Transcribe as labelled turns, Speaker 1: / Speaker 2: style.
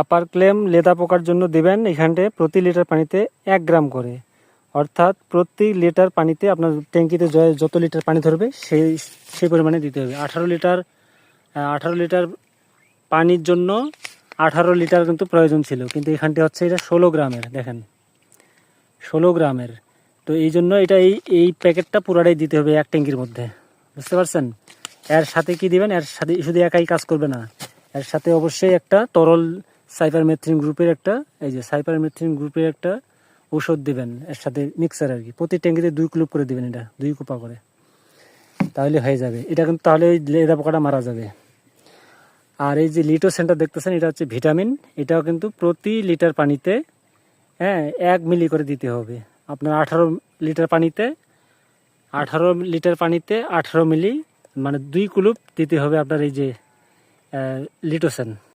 Speaker 1: আপার claim লেদা পোকার জন্য দেবেন এখানটায় প্রতি লিটার পানিতে এক গ্রাম করে। অর্থাৎ প্রতি লিটার পানিতে আপনার ট্যাঙ্কিতে যত লিটার পানি ধরবে সেই সেই পরিমাণে দিতে হবে। আঠারো লিটার আঠারো লিটার পানির জন্য আঠারো লিটার কিন্তু প্রয়োজন ছিল। কিন্তু এখানটি হচ্ছে এটা ষোলো গ্রামের, দেখেন। ষোলো গ্রামের। তো এই জন্য এটা এই এই প্যাকেটটা পুরাটাই দিতে হবে এক ট্যাঙ্কির মধ্যে। বুঝতে পারছেন? এর সাথে কি দিবেন? এর সাথে শুধু একাই কাজ করবে না। এর সাথে অবশ্যই একটা তরল সাইপারমেথ্রিন গ্রুপের একটা, এই যে সাইপারমেথ্রিন গ্রুপের একটা ঔষধ দেবেন, এর সাথে মিক্সার আর কি। প্রতি ট্যাঙ্কিতে দুই ক্লুপ করে দেবেন এটা, দুই কোপা করে। তাহলে হয়ে যাবে। এটা কিন্তু তাহলে লেদা পোকাটা মারা যাবে। আর এই যে লিটো সেন্টার দেখতেছেন, এটা হচ্ছে ভিটামিন। এটাও কিন্তু প্রতি লিটার পানিতে হ্যাঁ এক মিলি করে দিতে হবে। আপনার আঠারো লিটার পানিতে, আঠারো লিটার পানিতে আঠারো মিলি মানে দুই কুলুপ দিতে হবে আপনার এই যে লিটোসেন।